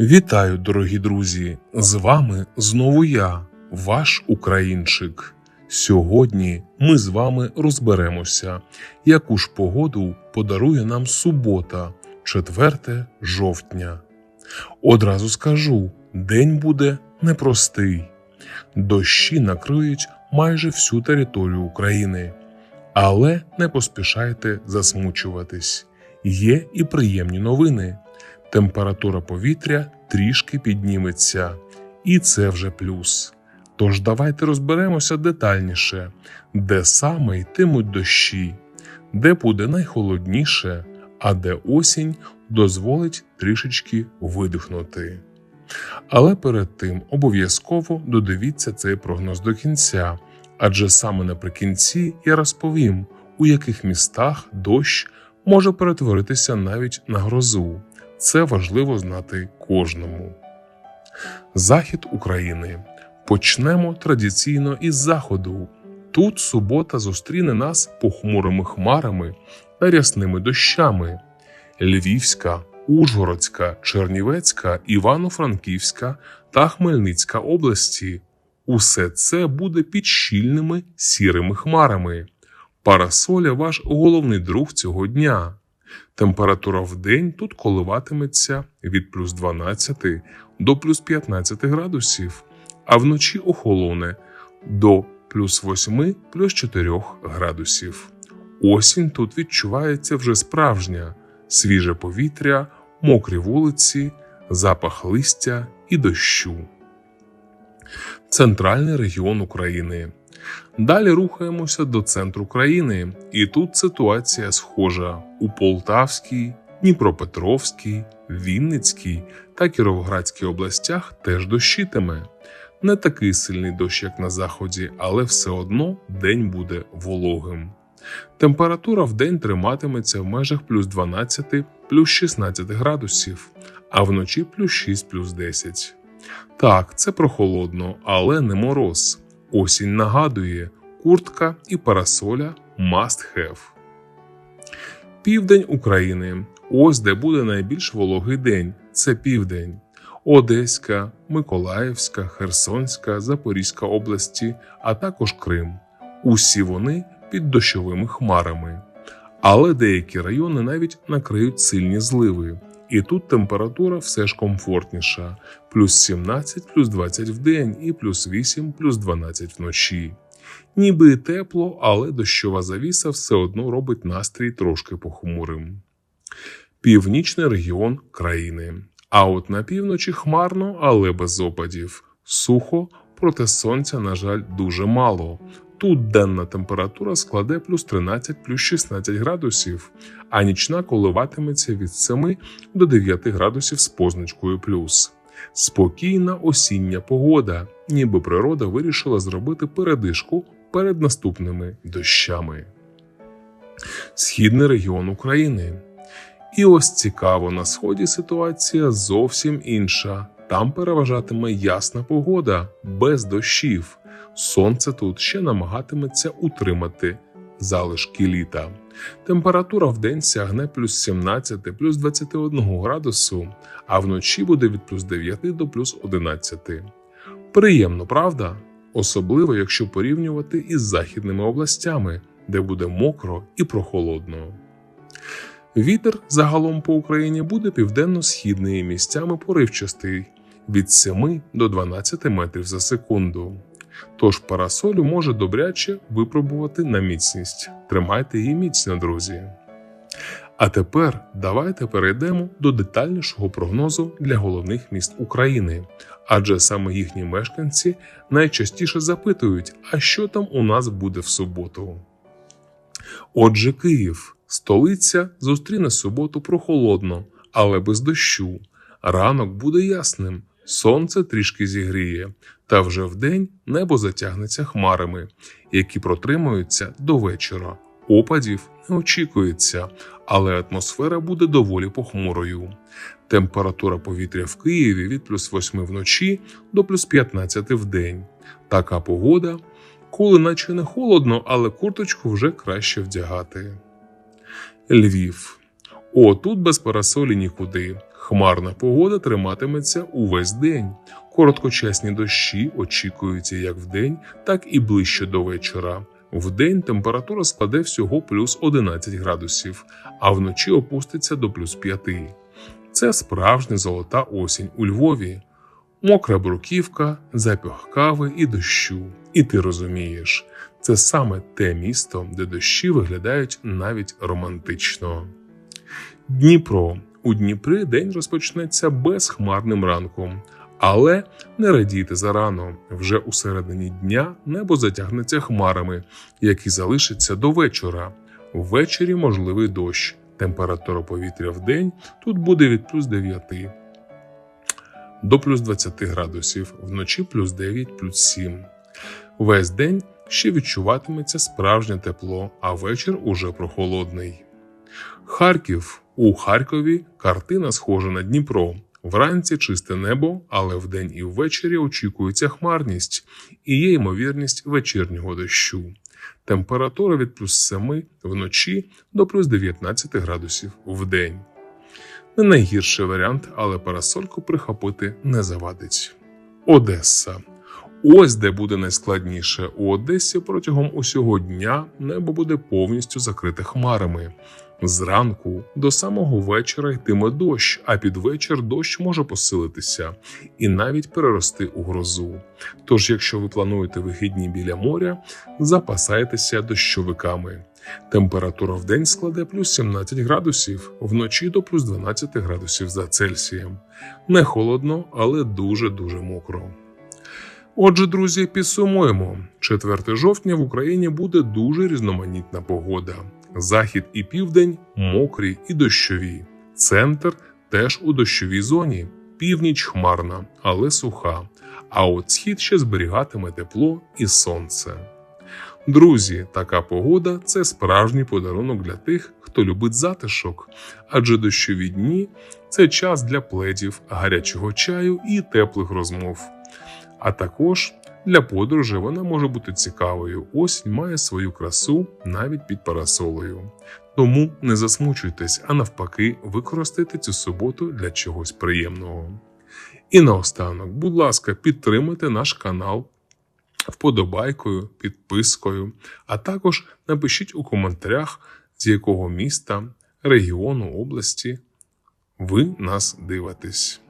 Вітаю, дорогі друзі! З вами знову я, ваш українчик. Сьогодні ми з вами розберемося, яку ж погоду подарує нам субота, 4 жовтня. Одразу скажу: день буде непростий. Дощі накриють майже всю територію України. Але не поспішайте засмучуватись. Є і приємні новини. Температура повітря трішки підніметься, і це вже плюс. Тож давайте розберемося детальніше, де саме йтимуть дощі, де буде найхолодніше, а де осінь дозволить трішечки видихнути. Але перед тим обов'язково додивіться цей прогноз до кінця, адже саме наприкінці я розповім, у яких містах дощ може перетворитися навіть на грозу. Це важливо знати кожному. Захід України. Почнемо традиційно із заходу. Тут субота зустріне нас похмурими хмарами та рясними дощами. Львівська, Ужгородська, Чернівецька, Івано-Франківська та Хмельницька області. Усе це буде під щільними сірими хмарами. Парасоля ваш головний друг цього дня. Температура в день тут коливатиметься від плюс 12 до плюс 15 градусів, а вночі охолоне до плюс 8 плюс 4 градусів. Осінь тут відчувається вже справжня, свіже повітря, мокрі вулиці, запах листя і дощу. Центральний регіон України. Далі рухаємося до центру країни, і тут ситуація схожа у Полтавській, Дніпропетровській, Вінницькій та Кіровоградській областях теж дощитиме. Не такий сильний дощ, як на заході, але все одно день буде вологим. Температура в день триматиметься в межах плюс 12 плюс 16 градусів, а вночі плюс 6 плюс 10. Так, це прохолодно, але не мороз. Осінь нагадує, куртка і парасоля must have. Південь України. Ось де буде найбільш вологий день. Це південь. Одеська, Миколаївська, Херсонська, Запорізька області, а також Крим. Усі вони під дощовими хмарами. Але деякі райони навіть накриють сильні зливи. І тут температура все ж комфортніша: плюс 17, плюс 20 в день і плюс 8, плюс 12 вночі. Ніби тепло, але дощова завіса все одно робить настрій трошки похмурим. Північний регіон країни. А от на півночі хмарно, але без опадів. Сухо, проте сонця, на жаль, дуже мало. Тут денна температура складе плюс 13 плюс 16 градусів, а нічна коливатиметься від 7 до 9 градусів з позначкою плюс. Спокійна осіння погода, ніби природа вирішила зробити передишку перед наступними дощами. Східний регіон України. І ось цікаво, на сході ситуація зовсім інша. Там переважатиме ясна погода без дощів. Сонце тут ще намагатиметься утримати залишки літа. Температура в день сягне плюс 17 плюс 21 градусу, а вночі буде від плюс 9 до плюс 11. Приємно, правда? Особливо, якщо порівнювати із західними областями, де буде мокро і прохолодно. Вітер загалом по Україні буде південно-східний місцями поривчастий від 7 до 12 метрів за секунду. Тож парасолю може добряче випробувати на міцність. Тримайте її міцно, друзі. А тепер давайте перейдемо до детальнішого прогнозу для головних міст України, адже саме їхні мешканці найчастіше запитують, а що там у нас буде в суботу. Отже, Київ, столиця зустріне суботу прохолодно, але без дощу. Ранок буде ясним, сонце трішки зігріє, та вже вдень небо затягнеться хмарами, які протримуються до вечора. Опадів не очікується, але атмосфера буде доволі похмурою. Температура повітря в Києві від плюс 8 вночі до плюс 15 в день. Така погода, коли наче не холодно, але курточку вже краще вдягати. Львів. О, тут без парасолі нікуди. Хмарна погода триматиметься увесь день. Короткочасні дощі очікуються як вдень, так і ближче до вечора. Вдень температура складе всього плюс 11 градусів, а вночі опуститься до плюс 5. Це справжня золота осінь у Львові. Мокра бруківка, запах кави і дощу. І ти розумієш, це саме те місто, де дощі виглядають навіть романтично. Дніпро. У Дніпрі день розпочнеться безхмарним ранком. Але не радійте зарано. Вже у середині дня небо затягнеться хмарами, які залишаться до вечора. Ввечері можливий дощ. Температура повітря в день тут буде від плюс 9 до плюс 20 градусів, вночі плюс 9, плюс 7. Весь день ще відчуватиметься справжнє тепло, а вечір уже прохолодний. Харків у Харкові картина схожа на Дніпро. Вранці чисте небо, але вдень і ввечері очікується хмарність і є ймовірність вечірнього дощу. Температура від плюс 7 вночі до плюс 19 градусів в день. Не найгірший варіант, але парасольку прихопити не завадить. Одеса. Ось де буде найскладніше. У Одесі протягом усього дня небо буде повністю закрите хмарами. Зранку до самого вечора йтиме дощ, а під вечір дощ може посилитися і навіть перерости у грозу. Тож, якщо ви плануєте вихідні біля моря, запасайтеся дощовиками. Температура в день складе плюс 17 градусів, вночі до плюс 12 градусів за Цельсієм. Не холодно, але дуже-дуже мокро. Отже, друзі, підсумуємо: 4 жовтня в Україні буде дуже різноманітна погода. Захід і південь мокрі і дощові. Центр теж у дощовій зоні. Північ хмарна, але суха. А от схід ще зберігатиме тепло і сонце. Друзі, така погода це справжній подарунок для тих, хто любить затишок, адже дощові дні це час для пледів, гарячого чаю і теплих розмов. А також для подорожі вона може бути цікавою. Осінь має свою красу навіть під парасолею. Тому не засмучуйтесь, а навпаки, використайте цю суботу для чогось приємного. І наостанок, будь ласка, підтримайте наш канал вподобайкою, підпискою, а також напишіть у коментарях, з якого міста, регіону, області ви нас дивитесь.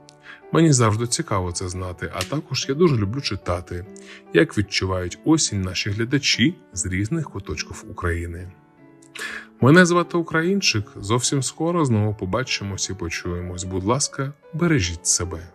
Мені завжди цікаво це знати, а також я дуже люблю читати, як відчувають осінь наші глядачі з різних куточків України. Мене звати Українчик. Зовсім скоро знову побачимось і почуємось. Будь ласка, бережіть себе.